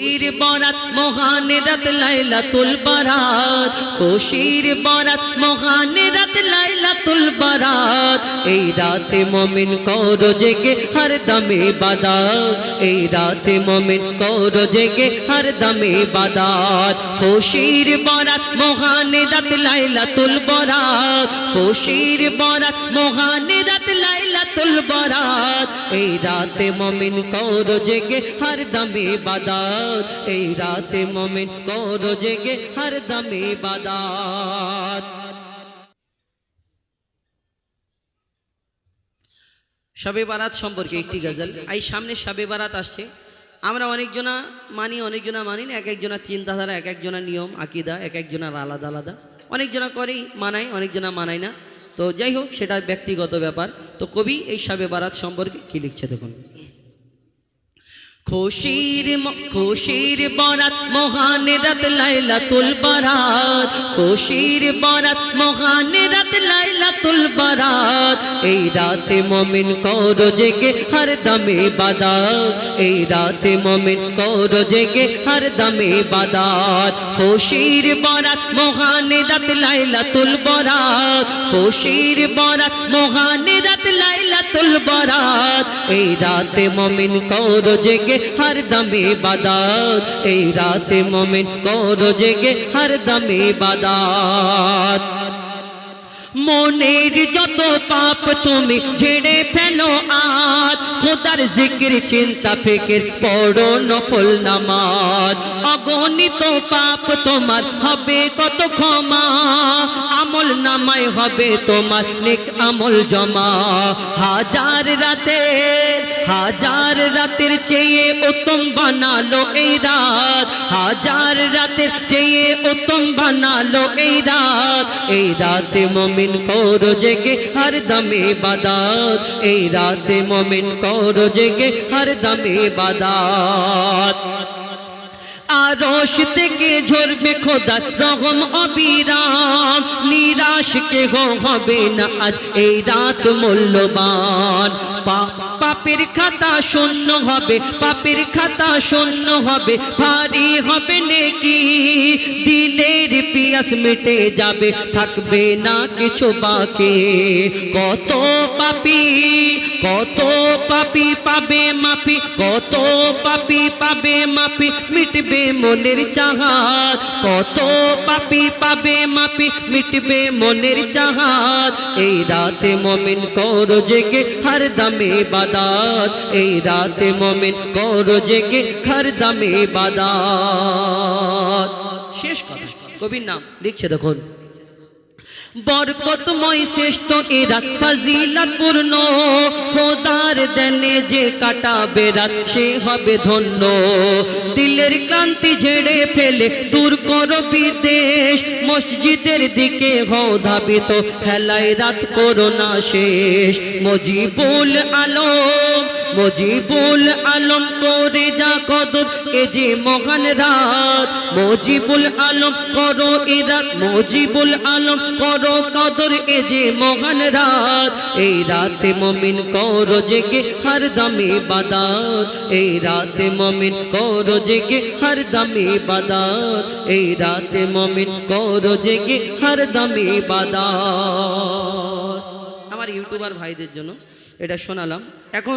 খুশির বরাত, মহান রাত, লাইলাতুল বারাত। খুশির বরাত, মহান রাত, লাইলাতুল বারাত। এই রাতে মমিন কর জেগে হর দমে বাদাত। এই রাতে মমিন কর জেগে হর দমে বাদাত। খুশির বরাত, মহান রাত, লাইলাতুল বারাত। খুশির বরাত, মহান রাত লাইলাতুল বারাত। এই রাতে মমিন কর জেগে হর দমে বাদাত। এই রাতে মমিন কর জেগে হর দমে বাদাত। শবে বারাত সম্পর্কে একটি গজল। এই সামনে শবে বারাত আসছে। আমরা অনেকজনা মানি অনেকজনা মানি না এক একজনের চিন্তাধারা এক একজনের নিয়ম, আকিদা এক একজনের আলাদা আলাদা। অনেকজনা করেই মানায়, অনেকজনা মানায় না। তো যাই হোক, সেটা ব্যক্তিগত ব্যাপার। তো কবি এই শবে বারাত সম্পর্কে কি লিখছে দেখুন? খুশির খুশির বরাত, মহান রাত লাইলাতুল বারাত। খুশির বরাত, মহান রাত লাইলাতুল বারাত। এই রাতে মমিন কর জেগে হর দমে বাদাত। এই রাতে মমিন কর জেগে হর দমে বাদাত। খুশির বরাত, মহান রাত লাইলাতুল বারাত। খুশির বরাত, মহান রাত, লাইলাতুল বরাত। এই রাতে মমিন কর জেগে হর দমে বাদাত। এই রাতে মমিন কর জেগে হর দমে বাদাত। মনের যত পাপ তুমি ছেড়ে ফেলো আজ। খোদার জিকির, চিন্তা, ফিকির, পড়ো নফল নামাজ। অগণিত পাপ তোমার হবে কত ক্ষমা। আমল নামায় হবে তোমার নেক আমল জমা। হাজার রাতে হাজার রাতের চেয়ে উত্তম বানালো এই রাত। হাজার রাতের চেয়ে উত্তম বানালো এই রাত। এই রাতে মমিন কর জেগে হর দমে বাদাত। এই রাতে মমিন কর জেগে হর দমে বাদাত। আরশ থেকে ঝরবে খোদার রহম অবিরাম। নিরাশ কে হবে না আজ এই রাত মূল্যবান। পাপের খাতা শূন্য হবে, পাপের খাতা শূন্য হবে, ভারী হবে নেকি। দিলের পিয়াস মিটে যাবে, থাকবে না কিছু বাকি। কত পাপি কত পাপি পাবে মাফি, কত পাপি পাবে মাফি, মিটবে মনের চাহাত। কত পাপি পাবে মাফি, মিটবে মনের চাহাত। এই রাতে মমিন কর জেগে হর দমে বাদাত। এই রাতে মমিন কর জেগে হর দমে বাদাত। শেষ কথা, কবির নাম লিখছে দেখুন। বরকতময় শ্রেষ্ঠ এরা ফাজিলাত পূর্ণ খোদার দেনে যে কাটাবে রাত, সে হবে ধন্য। দিলের ক্লান্তি ঝেড়ে ফেলে দূর করো বিদেশ। মসজিদের দিকে হও ধাবিত, হেলায় রাত করো না শেষ। মজিবুল আলম মজিবুল আলম করে যা কদর, এ যে মহান রাত। মজিবুল আলম করো এ রাত, মজিবুল আলম করো কদর, এ যে মহান রাত। এই রাতে মমিন করো জেগে হর দমে বাদাত। এই রাতে মমিন করো জেগে হর দমে বাদাত। এই রাতে মমিন করো জেগে হর দমে বাদাত। আমার ইউটিউবার ভাইদের জন্য এটা শোনালাম। এখন